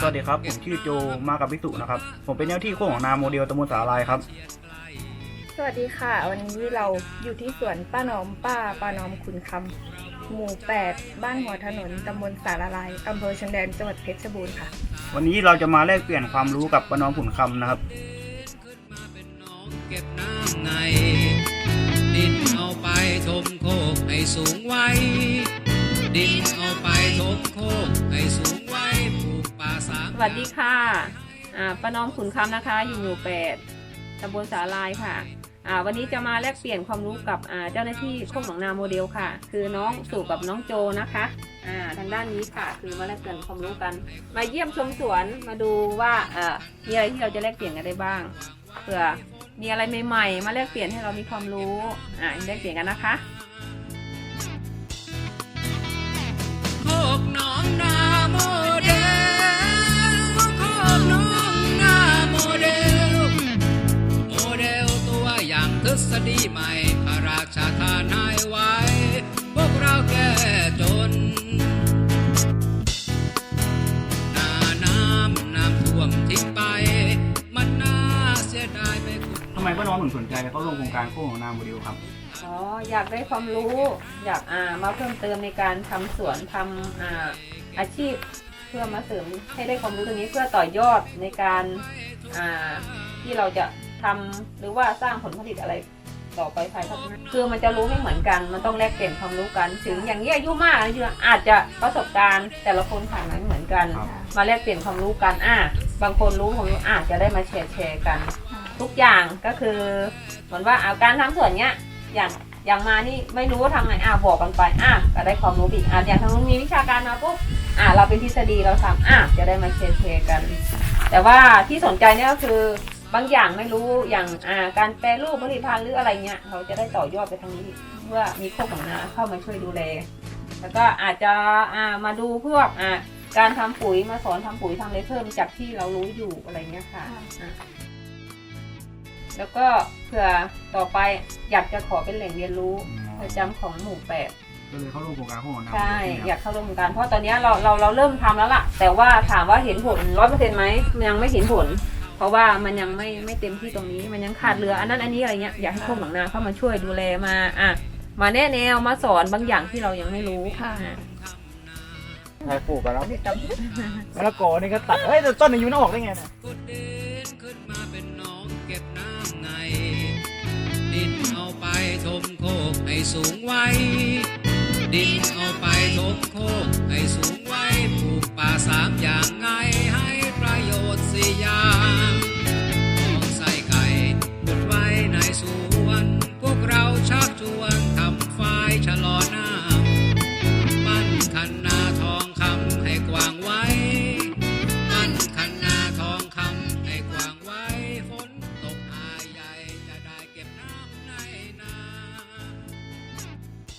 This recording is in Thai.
สวัสดีครับ ผมชื่อโจมากับพิสุนะครับ ผมเป็นเจ้าหน้าที่โค้งของนาโมเดลตำบลสาลายครับ สวัสดีค่ะ วันนี้เราอยู่ที่สวนป้าน้อมป้าป้าน้อมคุณคำหมู่ 8 บ้านหัวถนนตำบลสารลายอำเภอชนแดนจังหวัดเพชรบูรณ์ค่ะ วันนี้เราจะมาแลกเปลี่ยนความรู้กับป้าน้อมขุนคำนะครับเป็นน้องเก็บน้ำไงดินเอาไปถมโคกให้สูงไว้ ดินเอาไปถมโคกให้สูงไว้ปลูกป่าสามสวัสดีค่ะอ่าป้าน้อมขุนคำนะคะอยู่หมู่แปดตำบลสาลายค่ะอ่าวันนี้จะมาแลกเปลี่ยนความรู้กับอ่าเจ้าหน้าที่โคกหนองนาโมเดลค่ะ คือน้องสู่กับน้องโจนะคะอ่าทางด้านนี้ค่ะ คือมาแลกเปลี่ยนความรู้กัน มาเยี่ยมชมสวนมาดูว่าอ่ามีอะไรที่เราจะแลกเปลี่ยนกันได้บ้างเผื่อมีอะไรใหม่ๆ มาแลกเปลี่ยนให้เรามีความรู้อ่าแลกเปลี่ยนกันนะคะ ทฤษฎีใหม่พระราชทานให้ไว้ พวกเราแก้จนหน้าน้ำน้ำท่วมทิ้งไป มันน่าเสียดายไปคุณทำไมป้าน้อมถึงสนใจเข้าร่วมโครงการโค้งของนาโมเดลครับ อ๋อ อยากได้ความรู้ อยากอ่ามาเพิ่มเติมในการทำสวนทำอ่าอาชีพเพื่อมาเสริมให้ได้ความรู้ตรงนี้เพื่อต่อยอดในการอ่าที่เราจะ ทำหรือว่าสร้างผลผลิตอะไรต่อไปภายภาคหน้าคือมันจะรู้ไม่เหมือนกัน มันต้องแลกเปลี่ยนความรู้กัน ถึงอย่างนี้อายุมากอายุอาจจะประสบการณ์แต่ละคนผ่านมาไม่เหมือนกันครับมาแลกเปลี่ยนความรู้กันอะบางคนรู้ผมรู้อาจจะได้มาแชร์แชร์กัน ทุกอย่างก็คือเหมือนว่าเอาการทำสวนเนี้ยอย่างอย่างมานี่ไม่รู้ว่าทำไงอะบอกกันไปอะก็ได้ความรู้อีกอะอย่างทางนู้นมีวิชาการมาปุ๊บอะเราเป็นทฤษฎีเราทำอะจะได้มาแชร์แชร์กัน แต่ว่าที่สนใจเนี่ยก็คือ บางอย่างไม่รู้อย่างอ่าการแปรรูปผลิตภัณฑ์หรืออะไรเงี้ยเราจะได้ต่อยอดไปทางนี้อีกเมื่อมีโคกของนาเข้ามาช่วยดูแล แล้วก็อาจจะอ่ามาดูพวกอ่าการทำปุ๋ยมาสอนทำปุ๋ยทำอะไรเพิ่มจากที่เรารู้อยู่อะไรเงี้ยค่ะอะ แล้วก็เผื่อต่อไปอยากจะขอเป็นแหล่งเรียนรู้ประจำของหมู่แปดก็เลยเข้าร่วมโครงการโค้งของนาโมเดลใช่นี่ครับอยากเข้าร่วมกันเพราะตอนเนี้ยเราเราเราเริ่มทำแล้วล่ะ แต่ว่าถามว่าเห็นผลร้อยเปอร์เซ็นต์ไหมมันยังไม่เห็นผลเพ ราะว่ามันยังไม่ไม่เต็มที่ตรงนี้มันยังขาดเหลืออันนั้นอันนี้อะไรเงี้ยอยากให้พวกหลังนาเข้ามาช่วยดูแลมาอะมาแนะแนวมาสอนบางอย่างที่เรายังไม่รู้ค่ะอะใช่ปลูกกันแล้วมะละกอนี่ก็ตัดเฮ้ยแต่ต้นอายุน่าออกได้ไงเนี่ยก็เดินขึ้นมาเป็นหน้องเก็บน้ำไงดินเอาไปถมโคกให้สูงไว้ ดินเอาไปถมโคกให้สูง